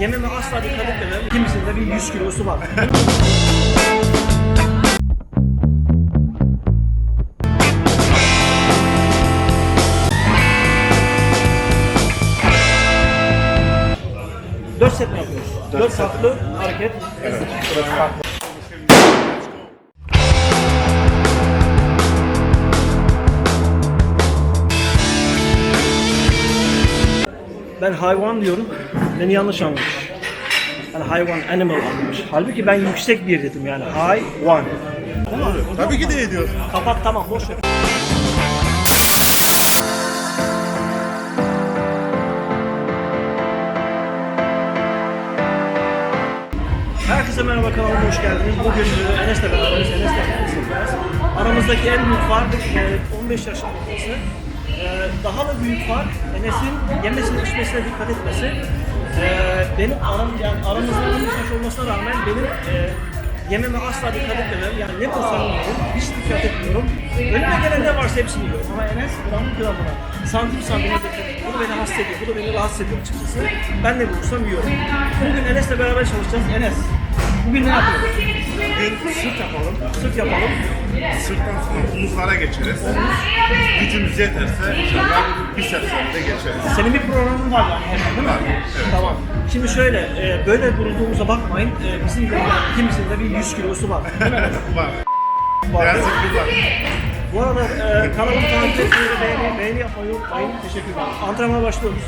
Yememe asla dikkat etmemem. Kimisinde bir 100 kilosu var. Dört set mi yapıyoruz? Dört farklı hareket. Ben hayvan diyorum. Beni yanlış anlamış. Yani hayvan, animal anlamış. Halbuki ben yüksek bir dedim yani. Hayvan. Tabii ki de ediyoruz. Kapat tamam boş ver. Herkese merhaba kanalıma hoş geldiniz. Bugün e, Enes'le beraberiz. Enes'le yapacağız. Aramızdaki en büyük fark e, 15 yaş olması. E, Daha da büyük fark Enes'in yemesine içmesine dikkat etmesi. E, Benim aram, aramızda 15 yaş olmasına rağmen benim e, yememe asla dikkat etmemem. Yani ne yiyorum, hiç dikkat etmiyorum. Önüme gelen ne varsa hepsini yiyorum. Ama Enes gramı gramına, santim santime dikkat ediyor. Bu da beni hasta ediyor, bu da beni rahatsız ediyor açıkçası. Ben ne bulursam yiyorum. Bugün Enes'le beraber çalışacağız. Enes, bugün ne yapıyoruz? Bugün sırt yapalım. Sırt yapalım. Sırttan sonra omuzlara geçeriz. Gücümüz yeterse inşallah bisepsleri de geçeriz. Senin bir programın var yani hemen değil mi? Var, evet. Tamam. Şimdi şöyle, e, böyle durduğumuza bakmayın. E, bizim de yani kimisinde bir 100 kilosu var. Değil mi? Var. Var. Ki var. Bu arada e, kanalımı takip etmeyi, beğeni, beğeni yapmayı unutmayın. Teşekkürler. Antrenmana başlıyoruz.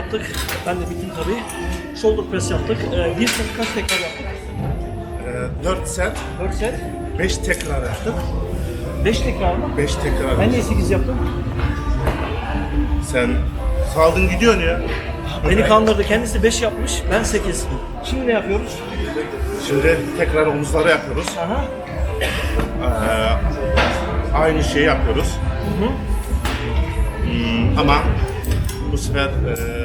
Yaptık. Ben de bittim tabii. Shoulder press yaptık. E, bir set kaç tekrar yaptık? Ee, 4 set, 4 set. 5 tekrar yaptık. 5 tekrar mı? 5 tekrar. Ben niye 8 yaptım? Sen saldın gidiyorsun ya. Beni kandırdı. Kendisi 5 yapmış. Ben 8. Şimdi ne yapıyoruz? Şimdi tekrar omuzlara yapıyoruz. Aha. Ee, aynı şeyi yapıyoruz. Hmm, ama bu sefer ee, şey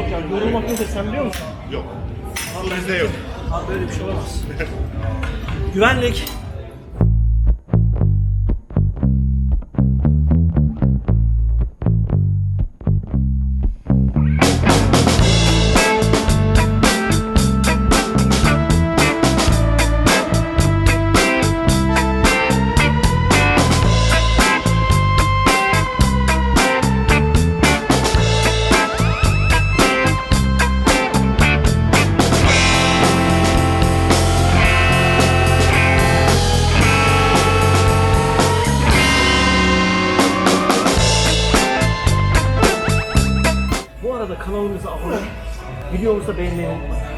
soracağım. Yorulmak nedir sen biliyor musun? yok. Bizde yok. Abi böyle bir şey olamaz. Güvenlik. Arada kanalımıza abone olup videomuzu da beğenmeyi unutmayın.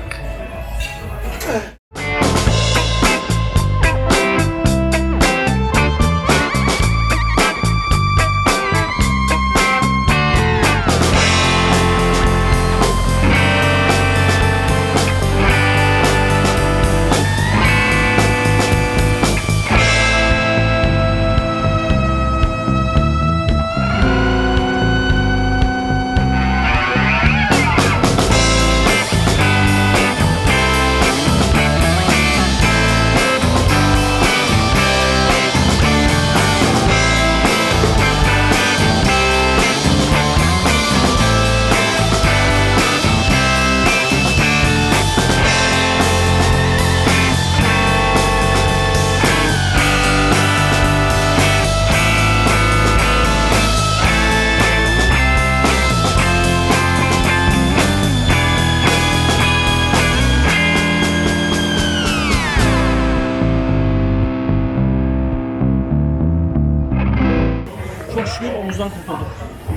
Omuzdan kurtulduk.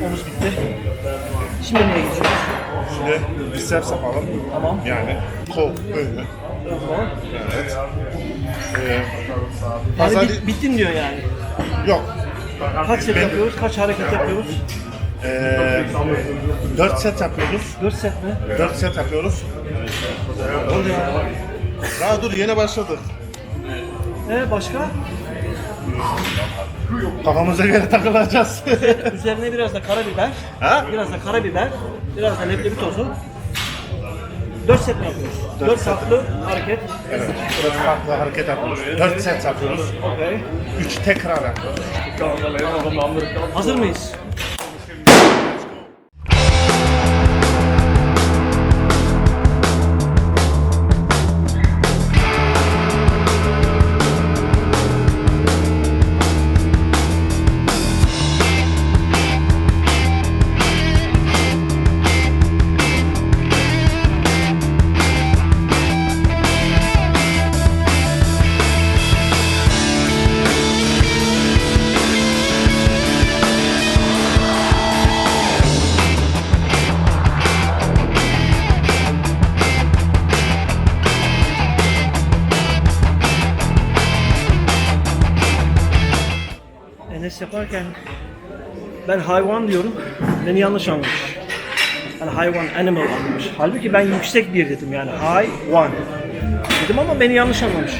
Omuz bitti. Şimdi neye geçiyoruz? Şimdi biceps yapalım. Tamam. Yani kol böyle. Ön kol. Evet. Ee, Yani fazla bit- bittin diyor yani. yok. Kaç set Ben- yapıyoruz? Kaç hareket yapıyoruz? Ee, 4 set yapıyoruz. 4 set mi? 4 set yapıyoruz. Daha dur yeni başladık. Ee, başka? Kafamıza göre takılacağız. Üzerine biraz da karabiber. Ha? Biraz da karabiber. Biraz da leblebi tozu. 4 set mi yapıyoruz? 4 farklı hareket. evet. 4 farklı hareket yapıyoruz. 4 set yapıyoruz. Okay. 3 tekrar yapıyoruz. Hazır mıyız? Yaparken ben hayvan diyorum, beni yanlış anlamış. Yani hayvan, animal anlamış. Halbuki ben yüksek bir dedim yani hayvan dedim ama beni yanlış anlamış.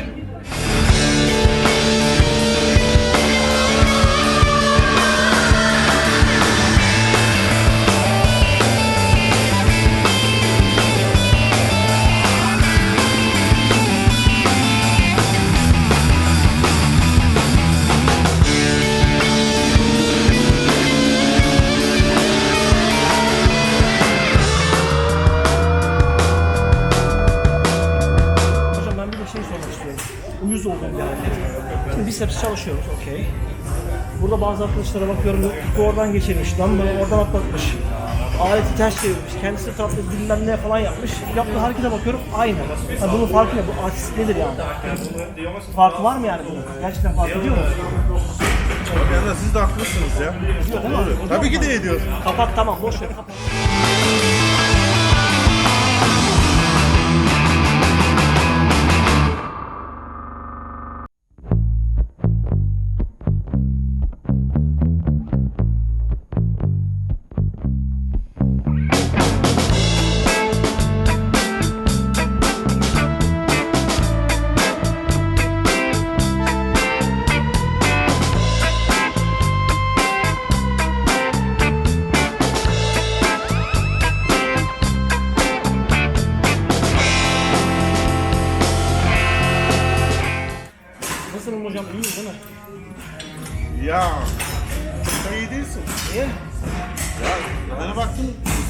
Şimdi biceps çalışıyoruz, okey. Burada bazı arkadaşlara bakıyorum, ipi oradan geçirmiş, lan böyle oradan atlatmış. Aleti ters çevirmiş, kendisi tatlı bilmem ne falan yapmış. Yaptığı harekete bakıyorum, aynı. Yani bunun farkı ne? Bu artist nedir yani? Farkı var mı yani bunun? Gerçekten fark ediyor mu? Yani siz de haklısınız ya. Tabii ki de ediyoruz. Kapat tamam, boş ver kapat.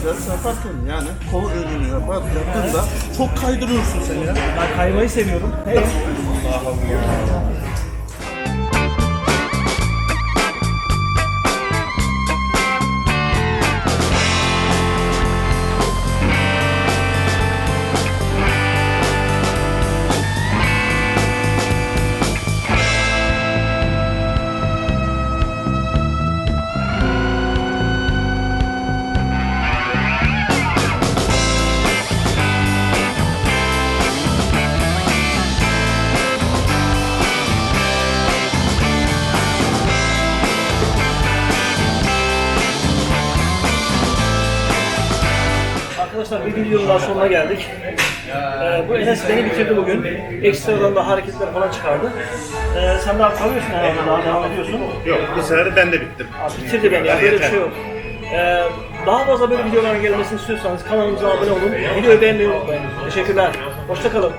Ders yaparken yani kol önünü yapar, yaptığında çok kaydırıyorsun sen ya. Ben kaymayı seviyorum. Hey. Arkadaşlar bir videonun daha sonuna geldik. Ee, bu Enes beni bitirdi bugün. Ekstradan da hareketler falan çıkardı. Ee, sen daha kalıyorsun herhalde, daha devam ediyorsun. Yok bu sefer ben de bittim. Abi bitirdi beni ya, böyle bir şey yok. Ee, daha fazla böyle videoların gelmesini istiyorsanız kanalımıza abone olun. Videoyu beğenmeyi unutmayın. Teşekkürler. Hoşçakalın.